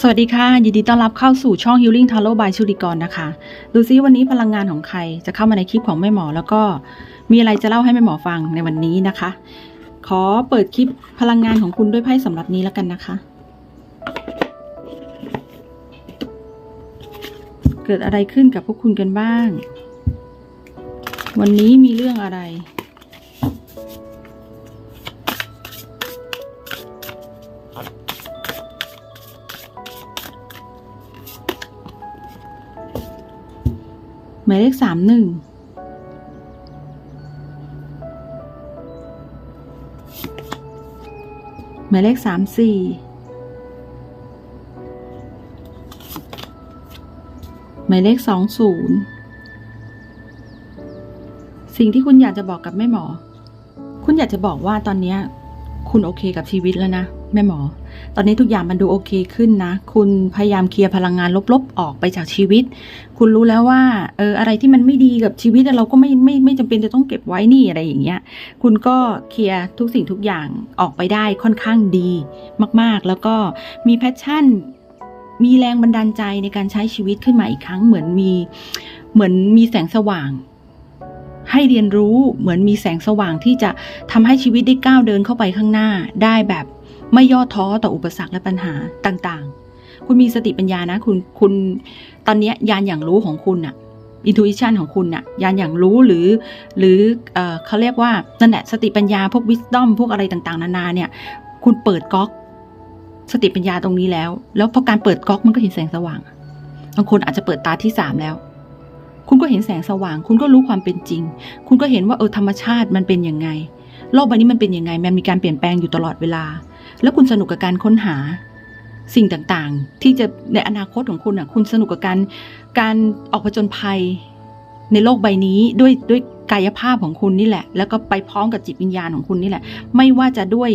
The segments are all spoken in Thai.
สวัสดีค่ะ ยินดีต้อนรับเข้าสู่ช่อง Healing Tarot by ชุติกรนะคะ ดูซิวันนี้พลังงานของใครจะเข้ามาในคลิปของแม่หมอ แล้วก็มีอะไรจะเล่าให้แม่หมอฟังในวันนี้นะคะ ขอเปิดคลิปพลังงานของคุณด้วยไพ่สำหรับนี้แล้วกันนะคะ เกิดอะไรขึ้นกับพวกคุณกันบ้าง วันนี้มีเรื่องอะไร หมายเลขสามหนึ่งหมายเลขสามสี่หมายเลขสองศูนย์สิ่งที่คุณอยากจะบอกกับแม่หมอ คุณอยากจะบอกว่าตอนนี้ คุณโอเคกับชีวิตแล้วนะ แม่หมอ ตอนนี้ทุกอย่างมันดูโอเคขึ้นนะ คุณพยายามเคลียร์พลังงานลบๆ ออกไปจากชีวิต คุณรู้แล้วว่า เออ อะไรที่มันไม่ดีกับชีวิตเราก็ไม่ไม่ไม่จำเป็นจะต้องเก็บไว้นี่อะไรอย่างเงี้ย คุณก็เคลียร์ทุกสิ่งทุกอย่างออกไปได้ค่อนข้างดีมากๆ แล้วก็มีแพชชั่น มีแรงบันดาลใจในการใช้ชีวิตขึ้นมาอีกครั้ง เหมือนมี เหมือนมีแสงสว่างให้เรียนรู้เหมือนมีแสงสว่างที่จะทำให้ชีวิตได้ก้าวเดินเข้าไปข้างหน้า ได้แบบ ไม่ย่อท้อต่ออุปสรรคและปัญหาต่างๆ คุณมีสติปัญญานะ คุณคุณตอนนี้ยานอย่างรู้ของคุณอะอินทูอิชันของคุณอะยานอย่างรู้หรือ หรือเออเขาเรียกว่านั่นแหละสติปัญญาพวกวิสตอมพวกอะไรต่างๆ นานาเนี่ย คุณเปิดก๊อก สติปัญญาตรงนี้แล้ว แล้วพอการเปิดก๊อกมันก็เห็นแสงสว่างบางคนอาจจะเปิดตาที่สามแล้ว คุณก็เห็นแสงสว่าง คุณก็รู้ความเป็นจริง คุณก็เห็นว่าเออธรรมชาติมันเป็นยังไงโลกใบนี้มันเป็นยังไง มันมีการเปลี่ยนแปลงอยู่ตลอดเวลา แล้วคุณสนุกกับการค้นหาสิ่งต่างๆ ที่จะในอนาคตของคุณอะ คุณสนุกกับการการออกผจญภัยในโลกใบนี้ด้วยด้วยกายภาพของคุณนี่แหละ แล้วก็ไปพร้อมกับจิตวิญญาณของคุณนี่แหละ ไม่ว่าจะด้วย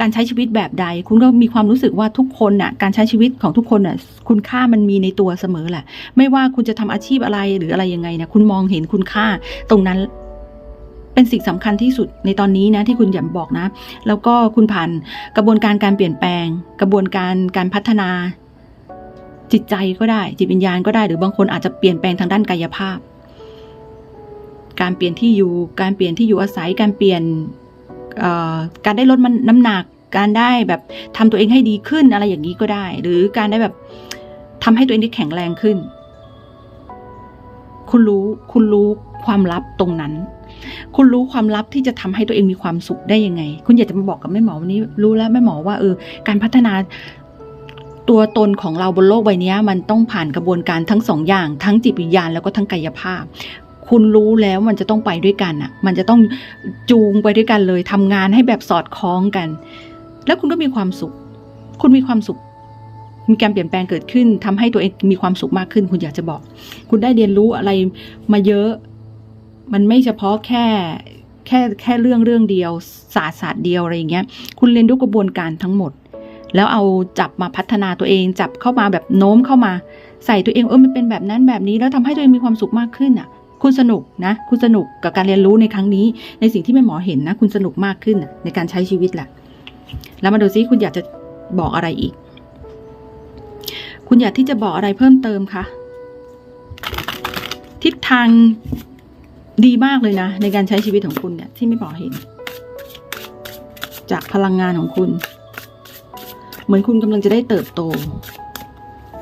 การใช้ชีวิตแบบใด คุณก็มีความรู้สึกว่าทุกคนน่ะ การใช้ชีวิตของทุกคนน่ะ คุณค่ามันมีในตัวเสมอแหละ ไม่ว่าคุณจะทำอาชีพอะไรหรืออะไรยังไงนะคุณมองเห็นคุณค่าตรงนั้น เป็นสิ่งสำคัญที่สุดในตอนนี้นะที่คุณอย่าบอกนะ แล้วก็คุณผ่านกระบวนการการเปลี่ยนแปลง กระบวนการการพัฒนา จิตใจก็ได้ จิตวิญญาณก็ได้ หรือบางคนอาจจะเปลี่ยนแปลงทางด้านกายภาพ การเปลี่ยนที่อยู่ การเปลี่ยนที่อยู่อาศัย การเปลี่ยนการได้ลดนน้ำหนัก การได้แบบทำตัวเองให้ดีขึ้นอะไรอย่างนี้ก็ได้ หรือการได้แบบทำให้ตัวเองได้แข็งแรงขึ้น คุณรู้ คุณรู้ความลับตรงนั้น คุณรู้ความลับที่จะทำให้ตัวเองมีความสุขได้ยังไง คุณอยากจะมาบอกกับแม่หมอวันนี้ รู้แล้วแม่หมอว่าเออการพัฒนาตัวตนของเราบนโลกใบนี้มันต้องผ่านกระบวนการทั้งสองอย่างทั้งจิตวิญญาณแล้วก็ทั้งกายภาพ คุณรู้แล้วมันจะต้องไปด้วยกันอะ มันจะต้องจูงไปด้วยกันเลยทำงานให้แบบสอดคล้องกัน แล้วคุณก็มีความสุข คุณมีความสุข มีการเปลี่ยนแปลงเกิดขึ้นทำให้ตัวเองมีความสุขมากขึ้น คุณอยากจะบอก คุณได้เรียนรู้อะไรมาเยอะ มันไม่เฉพาะแค่แค่แค่เรื่องเรื่องเดียวศาสตร์ศาสตร์เดียวอะไรอย่างเงี้ย คุณเรียนรู้กระบวนการทั้งหมด แล้วเอาจับมาพัฒนาตัวเอง จับเข้ามาแบบโน้มเข้ามา ใส่ตัวเองเออมันเป็นแบบนั้นแบบนี้แล้วทำให้ตัวเองมีความสุขมากขึ้นอะ คุณสนุกนะ คุณสนุกกับการเรียนรู้ในครั้งนี้ ในสิ่งที่แม่หมอเห็นนะ คุณสนุกมากขึ้นในการใช้ชีวิตแหละแล้วมาดูซิคุณอยากจะบอกอะไรอีก คุณอยากที่จะบอกอะไรเพิ่มเติมคะทิศทาง ดีมากเลยนะ ในการใช้ชีวิตของคุณเนี่ยที่ไม่หมอเห็น จากพลังงานของคุณ เหมือนคุณกำลังจะได้เติบโต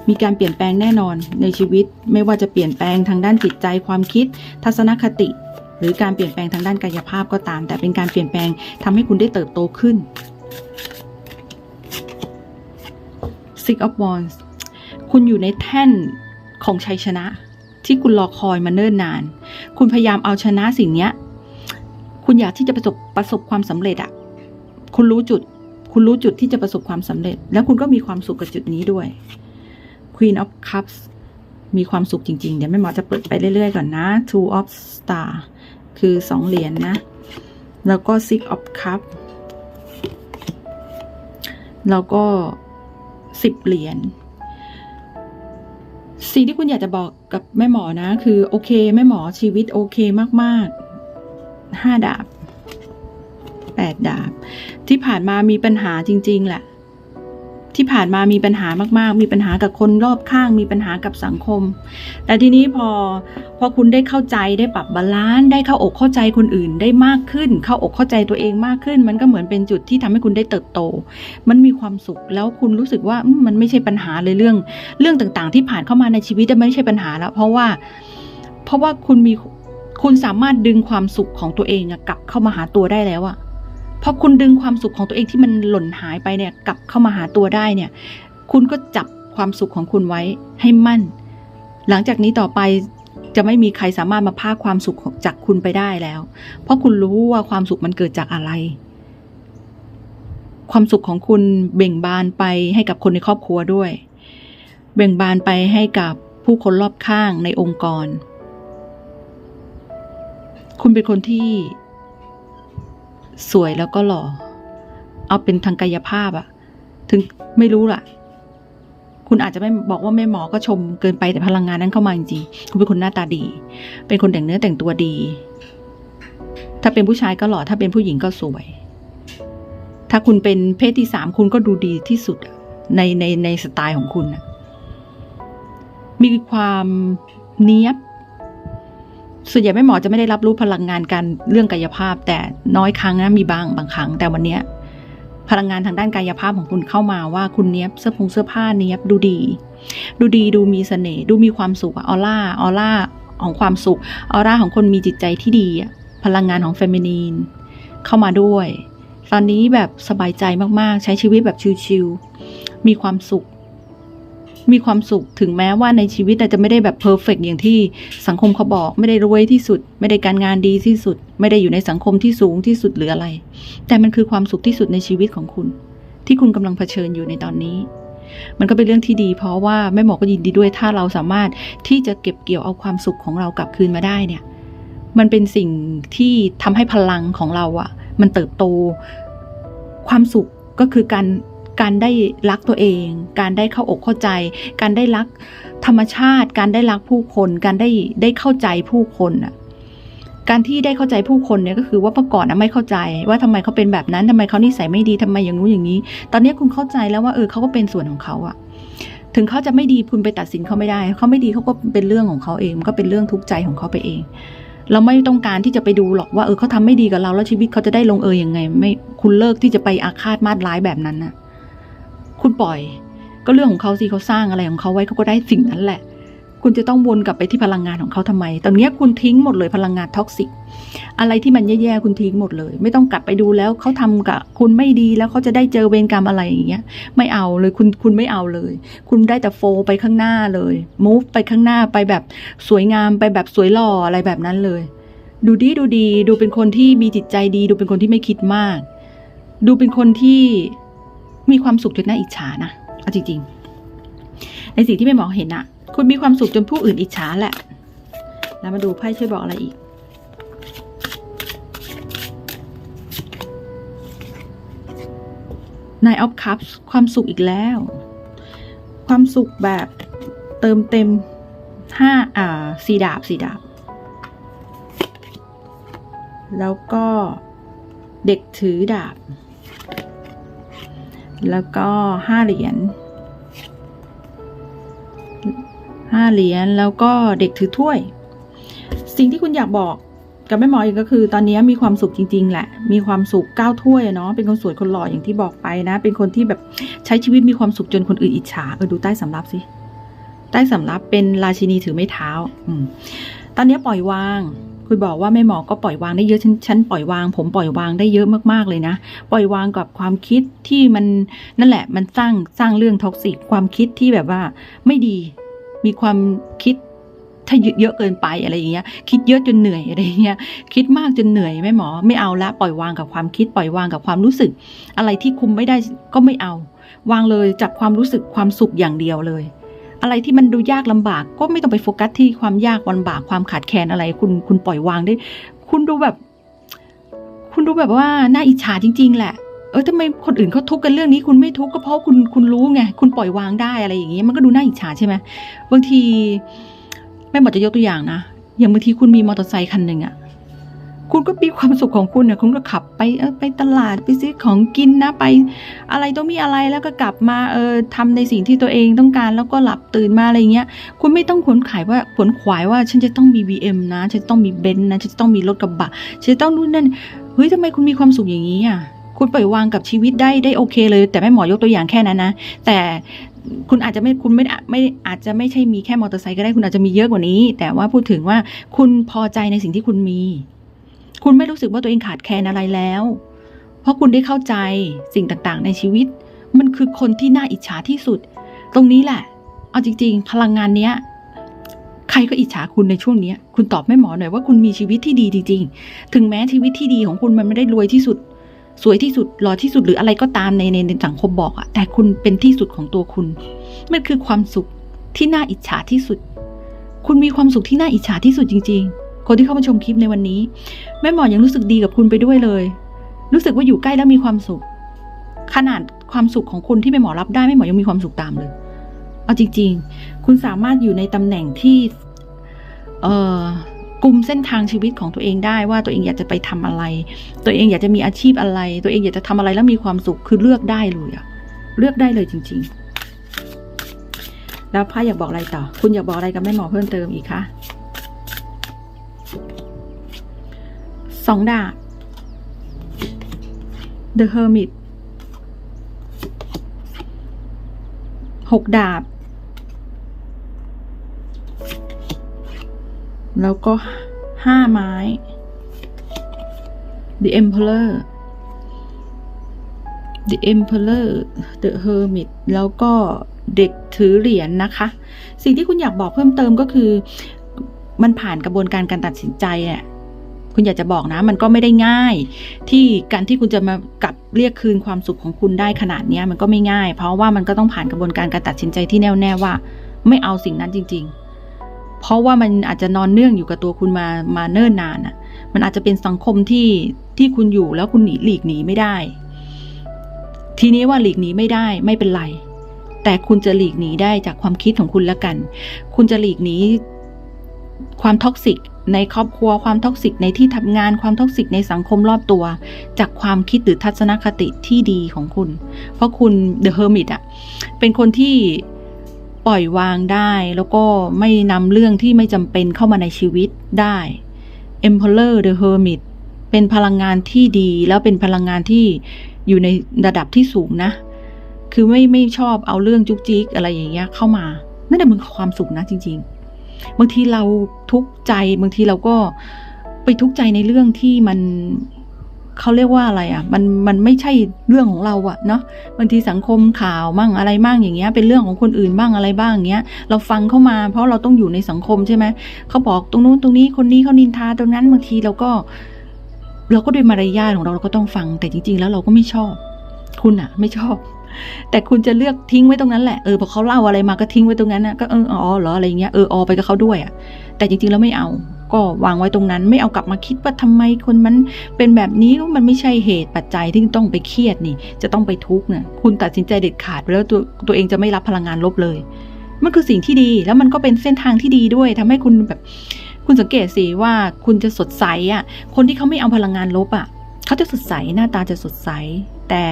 มีการเปลี่ยนแปลงแน่นอนในชีวิตไม่ว่าจะเปลี่ยนแปลงทางด้านจิตใจความคิด ทัศนคติ หรือการเปลี่ยนแปลงทางด้านกายภาพก็ตาม แต่เป็นการเปลี่ยนแปลงทำให้คุณได้เติบโตขึ้น Six of Wands คุณอยู่ในแท่นของชัยชนะ ที่คุณรอคอยมาเนิ่นนาน คุณพยายามเอาชนะสิ่งเนี้ย คุณอยากที่จะประสบประสบความสำเร็จอะคุณรู้จุด คุณรู้จุดที่จะประสบความสำเร็จ แล้วคุณก็มีความสุขกับจุดนี้ด้วย Queen of Cups มีความสุขจริง ๆ เดี๋ยวแม่หมอจะเปิดไปเรื่อย ๆ ก่อนนะ Two of Star คือสองเหรียญนะแล้วก็ Six of Cup แล้วก็สิบเหรียญ สิ่งที่คุณอยากจะบอกกับแม่หมอนะ คือโอเคแม่หมอชีวิตโอเคมากๆห้าดาบแปดดาบ ที่ผ่านมามีปัญหาจริง ๆ แหละ ที่ผ่านมามีปัญหามากๆ มีปัญหากับคนรอบข้าง มีปัญหากับสังคม แต่ทีนี้พอพอคุณได้เข้าใจได้ปรับบาลานซ์ได้เข้าอกเข้าใจคนอื่นได้มากขึ้น เข้าอกเข้าใจตัวเองมากขึ้น มันก็เหมือนเป็นจุดที่ทำให้คุณได้เติบโต มันมีความสุขแล้วคุณรู้สึกว่ามันไม่ใช่ปัญหาเลยเรื่อง เรื่องต่างๆ ที่ผ่านเข้ามาในชีวิตมันไม่ใช่ปัญหาแล้ว เพราะว่าเพราะว่าคุณมีคุณสามารถดึงความสุขของตัวเองกลับเข้ามาหาตัวได้แล้วอะ พอคุณดึงความสุขของตัวเองที่มันหล่นหายไปเนี่ยกลับเข้ามาหาตัวได้เนี่ย คุณก็จับความสุขของคุณไว้ให้มั่น หลังจากนี้ต่อไปจะไม่มีใครสามารถมาพาความสุขจากคุณไปได้แล้ว เพราะคุณรู้ว่าความสุขมันเกิดจากอะไร ความสุขของคุณเบ่งบานไปให้กับคนในครอบครัวด้วย เบ่งบานไปให้กับผู้คนรอบข้างในองค์กร คุณเป็นคนที่ สวยแล้วก็หล่อ เอาเป็นทางกายภาพอะถึงไม่รู้ล่ะ คุณอาจจะไม่บอกว่าแม่หมอก็ชมเกินไปแต่พลังงานนั้นเข้ามาจริงๆคุณเป็นคนหน้าตาดี เป็นคนแต่งเนื้อแต่งตัวดี ถ้าเป็นผู้ชายก็หล่อถ้าเป็นผู้หญิงก็สวย ถ้าคุณเป็นเพศที่สามคุณก็ดูดีที่สุดในในในสไตล์ของคุณมีความเนี้ยบ ส่วนใหญ่แม่หมอจะไม่ได้รับรู้พลังงานการเรื่องกายภาพ แต่น้อยครั้งนะมีบางบางครั้งแต่วันเนี้ยพลังงานทางด้านกายภาพของคุณเข้ามาว่าคุณเนี้ยบเสื้อผงเสื้อผ้าเนี้ยบดูดี ดูดีดูมีเสน่ห์ดูมีความสุขออร่าออร่าของความสุขออร่าของคนมีจิตใจที่ดีพลังงานของเฟมินีนเข้ามาด้วย ตอนนี้แบบสบายใจมากๆ ใช้ชีวิตแบบชิลๆมีความสุข มีความสุขถึงแม้ว่าในชีวิตอาจจะไม่ได้แบบเพอร์เฟกอย่างที่สังคมเขาบอก ไม่ได้รวยที่สุด ไม่ได้การงานดีที่สุด ไม่ได้อยู่ในสังคมที่สูงที่สุดหรืออะไร แต่มันคือความสุขที่สุดในชีวิตของคุณ ที่คุณกำลังเผชิญอยู่ในตอนนี้ มันก็เป็นเรื่องที่ดี เพราะว่าแม่หมอก็ยินดีด้วยถ้าเราสามารถที่จะเก็บเกี่ยวเอาความสุขของเรากลับคืนมาได้เนี่ย มันเป็นสิ่งที่ทำให้พลังของเราอะ มันเติบโต ความสุขก็คือการ การได้รักตัวเอง การได้เข้าอกเข้าใจ การได้รักธรรมชาติ การได้รักผู้คน การได้ได้เข้าใจผู้คนอะการที่ได้เข้าใจผู้คนเนี่ยก็คือว่าเมื่อก่อนนะไม่เข้าใจ ว่าทำไมเขาเป็นแบบนั้นทำไมเขานิสัยไม่ดีทำไมอย่างนู้นอย่างนี้ ตอนนี้คุณเข้าใจแล้วว่าเออเขาก็เป็นส่วนของเขาอะถึงเขาจะไม่ดีคุณไปตัดสินเขาไม่ได้ เขาไม่ดีเขาก็เป็นเรื่องของเขาเองมันก็เป็นเรื่องทุกข์ใจของเขาไปเอง เราไม่ต้องการที่จะไปดูหรอกว่าเออเขาทำไม่ดีกับเราแล้วชีวิตเขาจะได้ลงเอยยังไง ไม่คุณเลิกที่จะไปอาฆาตมาดร้ายแบบนั้นนะ คุณปล่อย ก็เรื่องของเขาสิเขาสร้างอะไรของเขาไว้เขาก็ได้สิ่งนั้นแหละ คุณจะต้องวนกลับไปที่พลังงานของเขาทำไม ตอนนี้คุณทิ้งหมดเลยพลังงานท็อกซิกอะไรที่มันแย่ๆคุณทิ้งหมดเลย ไม่ต้องกลับไปดูแล้วเขาทำกับคุณไม่ดีแล้วเขาจะได้เจอเวรกรรมอะไรอย่างเงี้ย ไม่เอาเลยคุณคุณไม่เอาเลย คุณได้แต่โฟไปข้างหน้าเลย move ไปข้างหน้าไปแบบสวยงามไปแบบสวยหล่ออะไรแบบนั้นเลย ดูดีดูดี ดูเป็นคนที่มีจิตใจดี ดูเป็นคนที่ไม่คิดมาก ดูเป็นคนที่ มีความสุขจนน่าอิจฉานะเอาจริงๆ ในสิ่งที่แม่มองเห็นอะคุณมีความสุขจนผู้อื่นอิจฉาแหละ แล้วมาดูไพ่ช่วยบอกอะไรอีก Nine of Cups ความสุขอีกแล้ว ความสุขแบบเติมเต็มห้าอ่าสี่ดาบสี่ดาบ แล้วก็เด็กถือดาบ แล้วก็ห้าเหรียญห้าเหรียญแล้วก็เด็กถือถ้วย สิ่งที่คุณอยากบอกกับแม่หมออีกก็คือ ตอนนี้มีความสุขจริง ๆ แหละ มีความสุขก้าวถ้วยเนาะเป็นคนสวยคนหล่ออย่างที่บอกไปนะ เป็นคนที่แบบใช้ชีวิตมีความสุขจนคนอื่นอิจฉาเออดูใต้สำรับสิใต้สำรับเป็นราชินีถือไม้เท้า อืมตอนนี้ปล่อยวาง คุณบอกว่าแม่หมอก็ปล่อยวางได้เยอะฉันฉันปล่อยวาง ผมปล่อยวางได้เยอะมากๆเลยนะ ปล่อยวางกับความคิดที่มันนั่นแหละ มันสร้างสร้างเรื่องท็อกซิกความคิดที่แบบว่าไม่ดี มีความคิดถ้าเยอะเกินไปอะไรอย่างเงี้ย คิดเยอะจนเหนื่อยอะไรอย่างเงี้ย คิดมากจนเหนื่อยแม่หมอ ไม่เอาละปล่อยวางกับความคิดปล่อยวางกับความรู้สึก อะไรที่คุมไม่ได้ก็ไม่เอา วางเลยจับความรู้สึกความสุขอย่างเดียวเลย อะไรที่มันดูยากลำบาก ก็ไม่ต้องไปโฟกัสที่ความยากลำบากความขาดแคลนอะไร คุณคุณปล่อยวางได้ คุณดูแบบ คุณดูแบบว่าน่าอิจฉาจริง ๆ แหละเออทำไมคนอื่นเขาทุกข์กันเรื่องนี้ คุณไม่ทุกข์ก็เพราะคุณคุณรู้ไงคุณปล่อยวางได้อะไรอย่างเงี้ยมันก็ดูน่าอิจฉาใช่ไหมบางทีแม่บอกจะยกตัวอย่างนะอย่างบางทีคุณมีมอเตอร์ไซค์คันหนึ่งอะ คุณก็มีความสุขของคุณเนี่ยคุณก็ขับไปเออไปตลาดไปซื้อของกินนะไป อะไรต้องมีอะไรแล้วก็กลับมาเออทำในสิ่งที่ตัวเองต้องการแล้วก็หลับตื่นมาอะไรเงี้ย คุณไม่ต้องขวนขายว่าขวนขวายว่าฉันจะต้องมี BM นะฉันต้องมีเบนซ์นะฉันต้องมีรถกระบะฉันต้องนู่นนั่นเฮ้ยทำไมคุณมีความสุขอย่างนี้อะคุณปล่อยวางกับชีวิตได้ได้โอเคเลย แต่แม่หมอยกตัวอย่างแค่นั้นนะ แต่คุณอาจจะไม่คุณไม่ไม่อาจจะไม่ใช่มีแค่มอเตอร์ไซค์ก็ได้คุณอาจจะมีเยอะกว่านี้ แต่ว่าพูดถึงว่าคุณพอใจในสิ่งที่คุณมี คุณไม่รู้สึกว่าตัวเองขาดแคลนอะไรแล้ว เพราะคุณได้เข้าใจสิ่งต่างๆ ในชีวิต มันคือคนที่น่าอิจฉาที่สุด ตรงนี้แหละ เอาจริง ๆ พลังงานเนี้ยใครก็อิจฉาคุณในช่วงนี้ คุณตอบแม่หมอหน่อยว่าคุณมีชีวิตที่ดีจริง ๆ ถึงแม้ชีวิตที่ดีของคุณมันไม่ได้รวยที่สุด สวยที่สุดหล่อที่สุดหรืออะไรก็ตามในในในสังคมบอกอะแต่คุณเป็นที่สุดของตัวคุณ มันคือความสุขที่น่าอิจฉาที่สุด คุณมีความสุขที่น่าอิจฉาที่สุดจริง ๆ คนที่เข้ามาชมคลิปในวันนี้ แม่หมอยังรู้สึกดีกับคุณไปด้วยเลย รู้สึกว่าอยู่ใกล้แล้วมีความสุข ขนาดความสุขของคุณที่แม่หมอรับได้แม่หมอยังมีความสุขตามเลย เอาจริง ๆ คุณสามารถอยู่ในตำแหน่งที่ เอ่อกลุ่มเส้นทางชีวิตของตัวเองได้ว่าตัวเองอยากจะไปทำอะไร ตัวเองอยากจะมีอาชีพอะไร ตัวเองอยากจะทำอะไรแล้วมีความสุขคือเลือกได้เลยอะเลือกได้เลยจริง ๆ แล้วพ่ออยากบอกอะไรต่อ คุณอยากบอกอะไรกับแม่หมอเพิ่มเติมอีกคะ สองดาบ The Hermit หกดาบ แล้วก็ห้าไม้ The Emperor The Emperor The Hermit แล้วก็เด็กถือเหรียญนะคะ สิ่งที่คุณอยากบอกเพิ่มเติมก็คือ มันผ่านกระบวนการการตัดสินใจเนี่ย คุณอยากจะบอกนะ มันก็ไม่ได้ง่าย ที่การที่คุณจะมากลับเรียกคืนความสุขของคุณได้ขนาดนี้มันก็ไม่ง่าย เพราะว่ามันก็ต้องผ่านกระบวนการการตัดสินใจที่แน่วแน่ว่า ไม่เอาสิ่งนั้นจริง ๆ เพราะว่ามันอาจจะนอนเนื่องอยู่กับตัวคุณมามาเนิ่นนานอะ มันอาจจะเป็นสังคมที่ที่คุณอยู่แล้วคุณหนีหลีกหนีไม่ได้ ทีนี้ว่าหลีกหนีไม่ได้ไม่เป็นไร แต่คุณจะหลีกหนีได้จากความคิดของคุณละกัน คุณจะหลีกหนีความท็อกซิก ในครอบครัวความท็อกซิกในที่ทำงานความท็อกซิกในสังคมรอบตัว จากความคิดหรือทัศนคติที่ดีของคุณ เพราะคุณ The Hermit อะเป็นคนที่ปล่อยวางได้ แล้วก็ไม่นำเรื่องที่ไม่จำเป็นเข้ามาในชีวิตได้ Emperor The Hermit เป็นพลังงานที่ดีแล้วเป็นพลังงานที่อยู่ในระดับที่สูงนะ คือไม่ไม่ชอบเอาเรื่องจุกจิกอะไรอย่างเงี้ยเข้ามา นั่นแหละมันคือความสุขนะจริง ๆ บางทีเราทุกข์ใจบางทีเราก็ไปทุกข์ใจในเรื่องที่มันเขาเรียกว่าอะไรอะ่ะ มันมันไม่ใช่เรื่องของเราอะเนาะบางทีสังคมข่าวมั่งอะไรมั่งอย่างเงี้ย เป็นเรื่องของคนอื่นบ้างอะไรบ้างอย่างเงี้ย เราฟังเข้ามา เพราะเราต้องอยู่ในสังคมใช่ไหมเขาบอกตรงนู้นตรงนี้คนนี้เขานินทาตรงนั้นบางทีเราก็ เราก็ด้วยมารยาทของเราเราก็ต้องฟัง แต่จริง ๆ แล้วเราก็ไม่ชอบ คุณอะไม่ชอบ แต่คุณจะเลือกทิ้งไว้ตรงนั้นแหละเออพอเขาเล่าอะไรมาก็ทิ้งไว้ตรงนั้นนะก็เอออ๋อเหรออะไรเงี้ยเออออไปกับเขาด้วยอะแต่จริงๆแล้วไม่เอา ก็วางไว้ตรงนั้น ไม่เอากลับมาคิดว่าทำไมคนมันเป็นแบบนี้มันไม่ใช่เหตุปัจจัยที่ต้องไปเครียดนี่ จะต้องไปทุกข์เนี่ยคุณตัดสินใจเด็ดขาดไปแล้วตัวตัวเองจะไม่รับพลังงานลบเลยมันคือสิ่งที่ดีแล้วมันก็เป็นเส้นทางที่ดีด้วยทำให้คุณแบบ คุณสังเกตสิว่าคุณจะสดใสอะ คนที่เขาไม่เอาพลังงานลบอะ เขาจะสดใสหน้าตาจะสดใส แต่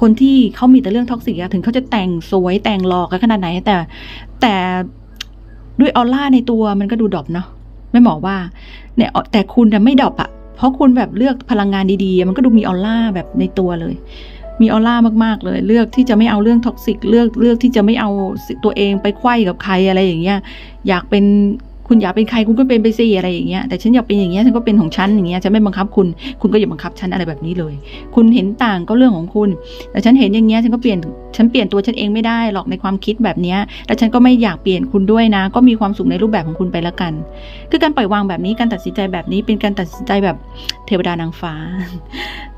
คนที่เขามีแต่เรื่องท็อกซิกถึงเขาจะแต่งสวยแต่งหลอกกันขนาดไหน แต่แต่ด้วยออร่าในตัวมันก็ดูดรอปเนาะไม่หมอว่าเนี่ยแต่คุณน่ะไม่ดรอปอะเพราะคุณแบบเลือกพลังงานดีๆ มันก็ดูมีออร่าแบบในตัวเลย มีออร่ามากๆเลย เลือกที่จะไม่เอาเรื่องท็อกซิกเลือกเลือกที่จะไม่เอาตัวเองไปไขว้กับใครอะไรอย่างเงี้ยอยากเป็น คุณอยากเป็นใครคุณก็เป็นไปสิอะไรอย่างเงี้ยแต่ฉันอยากเป็นอย่างเงี้ยฉันก็เป็นของฉันอย่างเงี้ยฉันไม่บังคับคุณ คุณก็อย่าบังคับฉันอะไรแบบนี้เลย คุณเห็นต่างก็เรื่องของคุณ แต่ฉันเห็นอย่างเงี้ยฉันก็เปลี่ยนฉันเปลี่ยนตัวฉันเองไม่ได้หรอกในความคิดแบบเนี้ยแล้วฉันก็ไม่อยากเปลี่ยนคุณด้วยนะ ก็มีความสุขในรูปแบบของคุณไปละกัน คือการปล่อยวางแบบนี้การตัดสินใจแบบนี้เป็นการตัดสินใจแบบเทวดานางฟ้า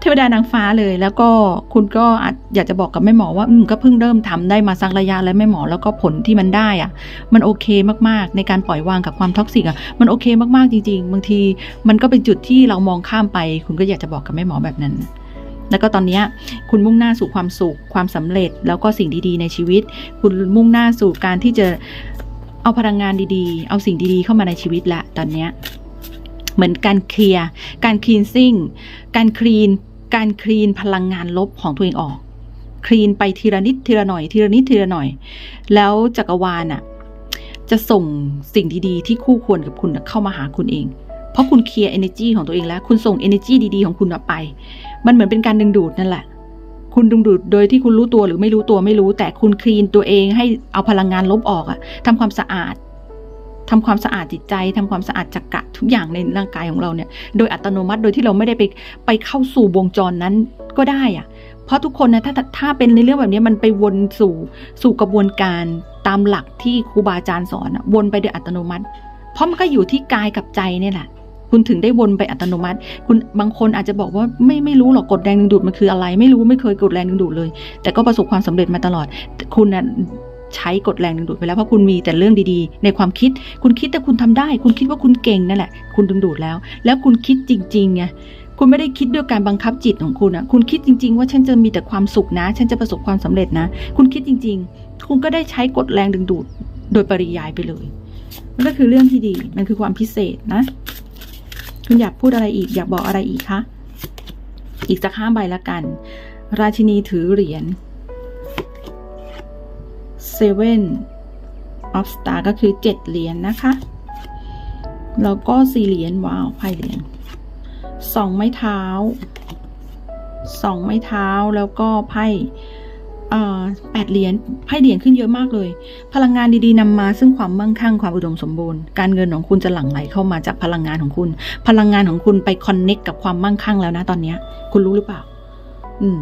เทวดานางฟ้าเลย แล้วก็คุณก็อาจอยากจะบอกกับแม่หมอว่าอืมก็เพิ่งเริ่มทำได้มาสักระยะแล้วแม่หมอแล้วก็ผลที่มันได้อะมันโอเคมากๆ ในการปล่อยวางกับความท็อกซิกอะมันโอเคมากๆจริง ๆ บางทีมันก็เป็นจุดที่เรามองข้ามไป คุณก็อยากจะบอกกับแม่หมอแบบนั้นแล้วก็ตอนนี้คุณมุ่งหน้าสู่ความสุขความสำเร็จแล้วก็สิ่งดีๆ ในชีวิต คุณมุ่งหน้าสู่การที่จะเอาพลังงานดีๆ เอาสิ่งดีๆ เข้ามาในชีวิตละตอนเนี้ยเหมือนการเคลียร์การคลีนซิ่งการคลีน การคลีนพลังงานลบของตัวเองออก คลีนไปทีละนิดทีละหน่อยทีละนิดทีละหน่อย แล้วจักรวาลน่ะจะส่งสิ่งดีๆที่คู่ควรกับคุณเข้ามาหาคุณเอง เพราะคุณเคลียร์ energy ของตัวเองแล้ว คุณส่ง energy ดีๆ ของคุณออกไป มันเหมือนเป็นการดึงดูดนั่นแหละ คุณดึงดูดโดยที่คุณรู้ตัวหรือไม่รู้ตัวไม่รู้ แต่คุณคลีนตัวเองให้เอาพลังงานลบออกอะทำความสะอาด ทำความสะอาดจิตใจทำความสะอาดจักระทุกอย่างในร่างกายของเราเนี่ย โดยอัตโนมัติโดยที่เราไม่ได้ไปไปเข้าสู่วงจรนั้นก็ได้อะเพราะทุกคนนะถ้าถ้าเป็นในเรื่องแบบนี้มันไปวนสู่สู่กระบวนการตามหลักที่ครูบาอาจารย์สอนวนไปโดยอัตโนมัติ เพราะมันก็อยู่ที่กายกับใจเนี่ยแหละคุณถึงได้วนไปอัตโนมัติ คุณบางคนอาจจะบอกว่าไม่ไม่รู้หรอกกฎแรงดึงดูดมันคืออะไร ไม่รู้ไม่เคยกดแรงดึงดูดเลย แต่ก็ประสบความสำเร็จมาตลอด คุณน่ะ ใช้กฎแรงดึงดูดไปแล้วเพราะคุณมีแต่เรื่องดีๆ ในความคิด คุณคิดแต่คุณทำได้ คุณคิดว่าคุณเก่งนั่นแหละ คุณดึงดูดแล้ว แล้วคุณคิดจริงๆไงคุณไม่ได้คิดด้วยการบังคับจิตของคุณอะคุณคิดจริง ๆ ว่าฉันจะมีแต่ความสุขนะ ฉันจะประสบความสำเร็จนะ คุณคิดจริง ๆ คุณก็ได้ใช้กฎแรงดึงดูดโดยปริยายไปเลยมันก็คือเรื่องที่ดี มันคือความพิเศษนะ คุณอยากพูดอะไรอีก อยากบอกอะไรอีกคะ อีกสักห้าใบละกัน ราชินีถือเหรียญ Seven of Star ก็คือเจ็ดเหรียญนนะคะ แล้วก็สี่เหรียญว้าวไพ่เหรียญสองไม้เท้าสองไม้เท้าแล้วก็ไพ่อ่าแปดเหรียญไพ่เหรียญขึ้นเยอะมากเลย พลังงานดีๆนำมาซึ่งความมั่งคั่งความอุดมสมบูรณ์ การเงินของคุณจะหลั่งไหลเข้ามาจากพลังงานของคุณ พลังงานของคุณไปคอนเน็กกับความมั่งคั่งแล้วนะตอนเนี้ย คุณรู้หรือเปล่า อืม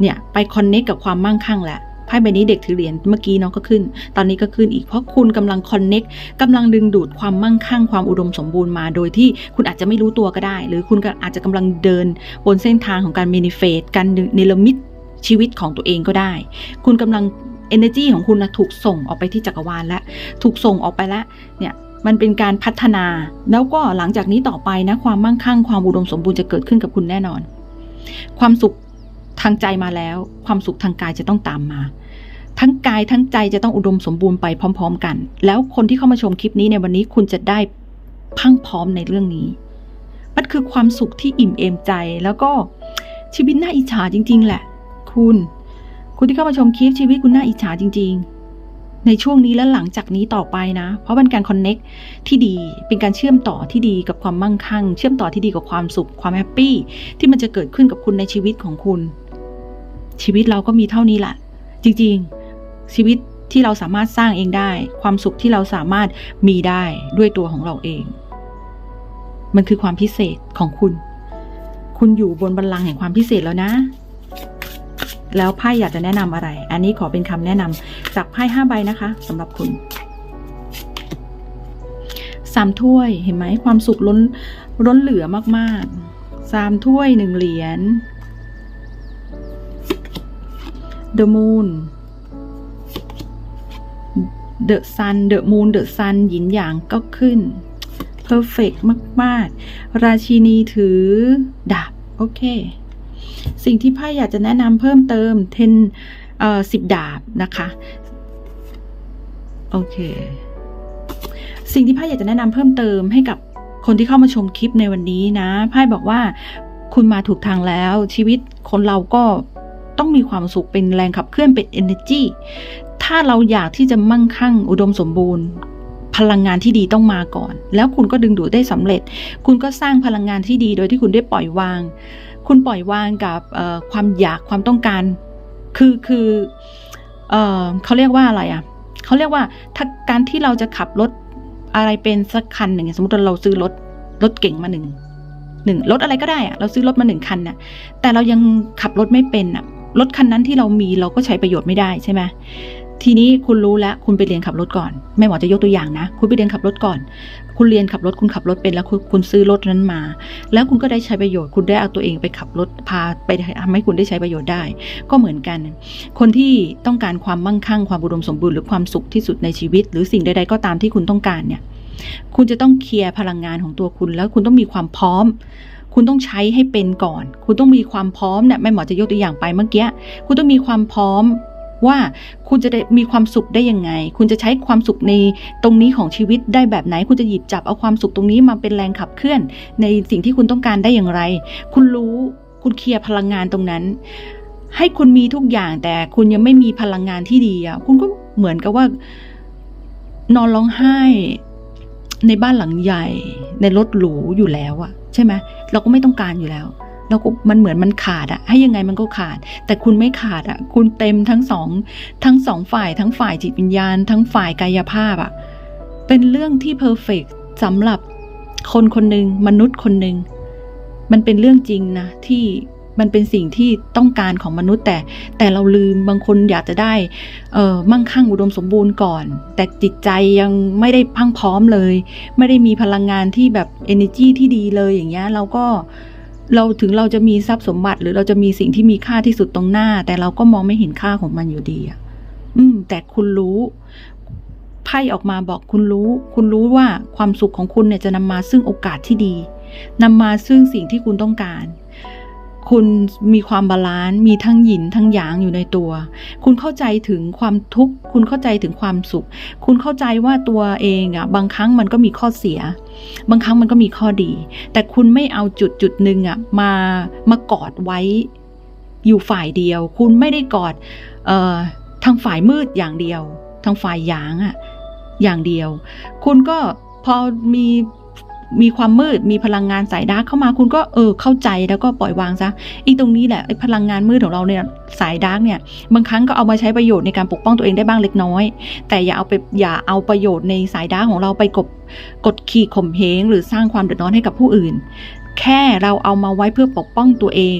เนี่ย ไปคอนเน็กกับความมั่งคั่งแล้ว พ่ใบนี้เด็กถือเหรียญเมื่อกี้เนาะก็ขึ้น ตอนนี้ก็ขึ้นอีกเพราะคุณกำลังคอนเน็กกำลังดึงดูดความมั่งคั่งความอุดมสมบูรณ์มา โดยที่คุณอาจจะไม่รู้ตัวก็ได้ หรือคุณอาจจะกำลังเดินบนเส้นทางของการเมนิเฟตการเนรมิตชีวิตของตัวเองก็ได้ คุณกำลัง energy ของคุณนะถูกส่งออกไปที่จักรวาลแล้ว ถูกส่งออกไปแล้ว เนี่ยมันเป็นการพัฒนา แล้วก็หลังจากนี้ต่อไปนะความมั่งคั่งความอุดมสมบูรณ์จะเกิดขึ้นกับคุณแน่นอน ความสุขทางใจมาแล้ว ความสุขทางกายจะต้องตามมา ทั้งกายทั้งใจจะต้องอุดมสมบูรณ์ไปพร้อม ๆ กัน แล้วคนที่เข้ามาชมคลิปนี้ในวันนี้คุณจะได้พังพร้อมในเรื่องนี้ มันคือความสุขที่อิ่มเอมใจแล้วก็ชีวิตน่าอิจฉาจริง ๆ แหละ คุณ คุณที่เข้ามาชมคลิปชีวิตคุณน่าอิจฉาจริง ๆ ในช่วงนี้และหลังจากนี้ต่อไปนะ เพราะเป็นการคอนเน็กที่ดี เป็นการเชื่อมต่อที่ดีกับความมั่งคั่ง เชื่อมต่อที่ดีกับความสุข ความแฮปปี้ที่มันจะเกิดขึ้นกับคุณในชีวิตของคุณ ชีวิตเราก็มีเท่านี้แหละจริง ๆ ชีวิตที่เราสามารถสร้างเองได้ ความสุขที่เราสามารถมีได้ด้วยตัวของเราเอง มันคือความพิเศษของคุณ คุณอยู่บนบัลลังก์แห่งความพิเศษแล้วนะ แล้วไพ่อยากจะแนะนำอะไร อันนี้ขอเป็นคำแนะนำจากไพ่ห้าใบนะคะสำหรับคุณสามถ้วยเห็นไหมความสุขล้นล้นเหลือมากๆสามถ้วยหนึ่งเหรียญ The Moon The Sun The Moon The Sun หยินหยางก็ขึ้น Perfect มาก ๆ ราชินีถือดาบ โอเค สิ่งที่ไพ่อยากจะแนะนำเพิ่มเติมเทนเอ่อสิบดาบนะคะ โอเค สิ่งที่ไพ่อยากจะแนะนำเพิ่มเติมให้กับคนที่เข้ามาชมคลิปในวันนี้นะไพ่บอกว่าคุณมาถูกทางแล้วชีวิตคนเราก็ต้องมีความสุขเป็นแรงขับเคลื่อนเป็น energy ถ้าเราอยากที่จะมั่งคั่งอุดมสมบูรณ์ พลังงานที่ดีต้องมาก่อน แล้วคุณก็ดึงดูดได้สำเร็จ คุณก็สร้างพลังงานที่ดีโดยที่คุณได้ปล่อยวาง คุณปล่อยวางกับความอยากความต้องการ คือคือเออเขาเรียกว่าอะไรอะ่ะเขาเรียกว่าถ้าการที่เราจะขับรถอะไรเป็นสักคันหนึ่งสมมติเราซื้อรถรถเก่งมาหนึ่งหนึ่งรถอะไรก็ได้อะเราซื้อรถมาหนึ่งคันน่ะ แต่เรายังขับรถไม่เป็นอะรถคันนั้นที่เรามีเราก็ใช้ประโยชน์ไม่ได้ใช่ไหม ทีนี้คุณรู้แล้วคุณไปเรียนขับรถก่อนแม่หมอจะยกตัวอย่างนะ คุณไปเรียนขับรถก่อน คุณเรียนขับรถคุณขับรถเป็นแล้วคุณซื้อรถนั้นมา แล้วคุณก็ได้ใช้ประโยชน์ คุณได้เอาตัวเองไปขับรถพาไปทำให้คุณได้ใช้ประโยชน์ได้ ก็เหมือนกัน คนที่ต้องการความมั่งคั่งความอุดมสมบูรณ์หรือความสุขที่สุดในชีวิต หรือสิ่งใดๆก็ตามที่คุณต้องการเนี่ย คุณจะต้องเคลียร์พลังงานของตัวคุณ แล้วคุณต้องมีความพร้อมคุณต้องใช้ให้เป็นก่อน คุณต้องมีความพร้อมเนี่ยแม่หมอจะยกตัวอย่างไปเมื่อกี้ คุณต้องมีความพร้อม ว่าคุณจะได้มีความสุขได้ยังไง คุณจะใช้ความสุขในตรงนี้ของชีวิตได้แบบไหน คุณจะหยิบจับเอาความสุขตรงนี้มาเป็นแรงขับเคลื่อน ในสิ่งที่คุณต้องการได้อย่างไร คุณรู้คุณเคลียร์พลังงานตรงนั้น ให้คุณมีทุกอย่างแต่คุณยังไม่มีพลังงานที่ดีอะคุณก็เหมือนกับว่า นอนร้องไห้ในบ้านหลังใหญ่ ในรถหรูอยู่แล้วอะใช่ไหมเราก็ไม่ต้องการอยู่แล้ว เราก็มันเหมือนมันขาดอะให้ยังไงมันก็ขาด แต่คุณไม่ขาดอะคุณเต็มทั้งสองทั้งสองฝ่าย ทั้งฝ่ายจิตวิญญาณ ทั้งฝ่ายกายภาพอะเป็นเรื่องที่เพอร์เฟกสำหรับคนคนหนึ่งมนุษย์คนหนึ่งมันเป็นเรื่องจริงนะที่มันเป็นสิ่งที่ต้องการของมนุษย์ แต่แต่เราลืมบางคนอยากจะได้เออมั่งคั่งอุดมสมบูรณ์ก่อน แต่จิตใจยังไม่ได้พังพร้อมเลย ไม่ได้มีพลังงานที่แบบ energy ที่ดีเลยอย่างเงี้ยเราก็ เราถึงเราจะมีทรัพย์สมบัติ หรือเราจะมีสิ่งที่มีค่าที่สุดตรงหน้า แต่เราก็มองไม่เห็นค่าของมันอยู่ดีอะอืม แต่คุณรู้ไพ่ออกมาบอกคุณรู้ คุณรู้ว่าความสุขของคุณเนี่ยจะนำมาซึ่งโอกาสที่ดีนำมาซึ่งสิ่งที่คุณต้องการ คุณมีความบาลานซ์มีทั้งหยินทั้งหยางอยู่ในตัว คุณเข้าใจถึงความทุกข์คุณเข้าใจถึงความสุข คุณเข้าใจว่าตัวเองอะบางครั้งมันก็มีข้อเสีย บางครั้งมันก็มีข้อดี แต่คุณไม่เอาจุดจุดหนึ่งอะมามากอดไว้อยู่ฝ่ายเดียว คุณไม่ได้กอดเอ่อทางฝ่ายมืดอย่างเดียว ทางฝ่ายหยางอะอย่างเดียว คุณก็พอมี มีความมืดมีพลังงานสายดาร์กเข้ามาคุณก็เออเข้าใจแล้วก็ปล่อยวางซะอีตรงนี้แหละพลังงานมืดของเราเนี่ยสายดาร์กเนี่ยบางครั้งก็เอามาใช้ประโยชน์ในการปกป้องตัวเองได้บ้างเล็กน้อย แต่อย่าเอาไปอย่าเอาประโยชน์ในสายดาร์กของเราไปกบกดขี่ข่มเหงหรือสร้างความเดือดร้อนให้กับผู้อื่น แค่เราเอามาไว้เพื่อปกป้องตัวเอง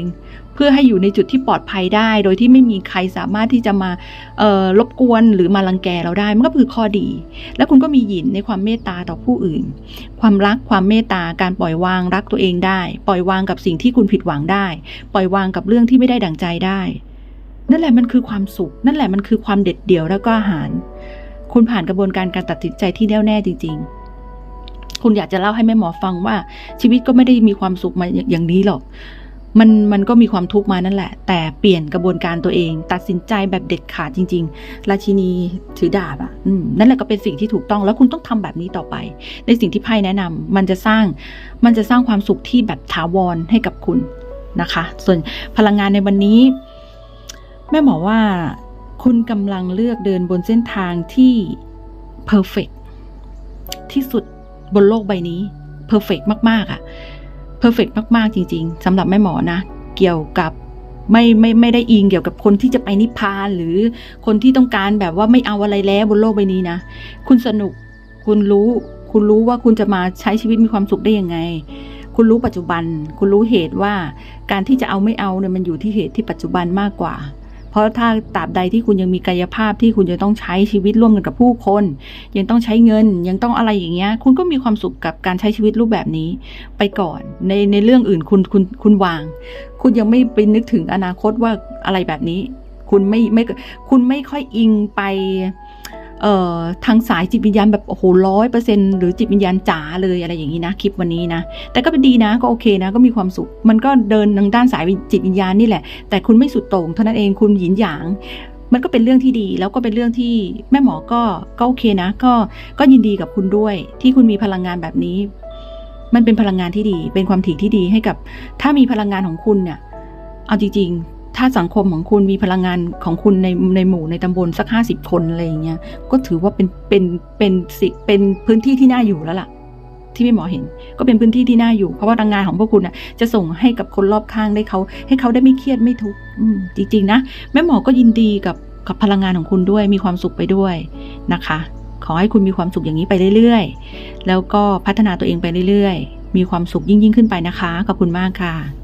เพื่อให้อยู่ในจุดที่ปลอดภัยได้ โดยที่ไม่มีใครสามารถที่จะมาเอ่อรบกวนหรือมารังแกเราได้ มันก็คือข้อดี แล้วคุณก็มีหยินในความเมตตาต่อผู้อื่น ความรักความเมตตาการปล่อยวางรักตัวเองได้ ปล่อยวางกับสิ่งที่คุณผิดหวังได้ ปล่อยวางกับเรื่องที่ไม่ได้ดั่งใจได้ นั่นแหละมันคือความสุข นั่นแหละมันคือความเด็ดเดี่ยวแล้วก็อาหาร คุณผ่านกระบวนการการตัดสินใจที่แน่วแน่จริง ๆคุณอยากจะเล่าให้แม่หมอฟังว่าชีวิตก็ไม่ได้มีความสุขมาอย่างนี้หรอก มันมันก็มีความทุกข์มานั่นแหละ แต่เปลี่ยนกระบวนการตัวเอง ตัดสินใจแบบเด็ดขาดจริง ๆ ราชินีถือดาบอะนั่นแหละก็เป็นสิ่งที่ถูกต้องแล้วคุณต้องทำแบบนี้ต่อไป ในสิ่งที่ไพ่แนะนำมันจะสร้างมันจะสร้างความสุขที่แบบถาวรให้กับคุณนะคะ ส่วนพลังงานในวันนี้แม่หมอว่าคุณกำลังเลือกเดินบนเส้นทางที่ perfect ที่สุดบนโลกใบนี้ perfect มาก ๆอะ่ะ พอร์เฟกมาก ๆ จริง ๆสำหรับแม่หมอนะ เกี่ยวกับไม่ไม่ไม่ได้อิงเกี่ยวกับคนที่จะไปนิพพาน หรือคนที่ต้องการแบบว่าไม่เอาอะไรแล้วบนโลกใบนี้นะ คุณสนุกคุณรู้คุณรู้ว่าคุณจะมาใช้ชีวิตมีความสุขได้ยังไง คุณรู้ปัจจุบัน คุณรู้เหตุว่าการที่จะเอาไม่เอาเนี่ยมันอยู่ที่เหตุที่ปัจจุบันมากกว่า เพราะถ้าตราบใดที่คุณยังมีกายภาพที่คุณจะต้องใช้ชีวิตร่วมกันกับผู้คน ยังต้องใช้เงินยังต้องอะไรอย่างเงี้ย คุณก็มีความสุขกับการใช้ชีวิตรูปแบบนี้ ไปก่อนในในเรื่องอื่นคุณคุณคุณวาง คุณยังไม่ไปนึกถึงอนาคตว่าอะไรแบบนี้ คุณไม่ไม่คุณไม่ค่อยอิงไป ทางสายจิตวิญญาณแบบโอ้โหร้อยเปอร์เซ็นหรือจิตวิญญาณจ๋าเลยอะไรอย่างนี้นะคลิปวันนี้นะ แต่ก็เป็นดีนะก็โอเคนะก็มีความสุข มันก็เดินทางด้านสายจิตวิญญาณนี่แหละ แต่คุณไม่สุดโต่งเท่านั้นเองคุณหยินหยาง มันก็เป็นเรื่องที่ดีแล้วก็เป็นเรื่องที่แม่หมอก็ก็โอเคนะ ก็ก็ยินดีกับคุณด้วย ที่คุณมีพลังงานแบบนี้ มันเป็นพลังงานที่ดี เป็นความถี่ที่ดีให้กับ ถ้ามีพลังงานของคุณเนี่ยเอาจริงๆ ถ้าสังคมของคุณมีพลังงานของคุณในในหมู่ในตำบลสักห้าสิบคนอะไรอย่างเงี้ยก็ถือว่าเป็นเป็นเป็นสิเป็นพื้นที่ที่น่าอยู่แล้วล่ะ ที่พี่หมอเห็น ก็เป็นพื้นที่ที่น่าอยู่เพราะว่าพลังงานของพวกคุณน่ะ จะส่งให้กับคนรอบข้างได้เขา ให้เขาได้ไม่เครียดไม่ทุกข์จริงๆนะแม่หมอก็ยินดีกับกับพลังงานของคุณด้วยมีความสุขไปด้วยนะคะ ขอให้คุณมีความสุขอย่างนี้ไปเรื่อยๆ แล้วก็พัฒนาตัวเองไปเรื่อยๆ มีความสุขยิ่งๆขึ้นไปนะคะขอบคุณมากค่ะ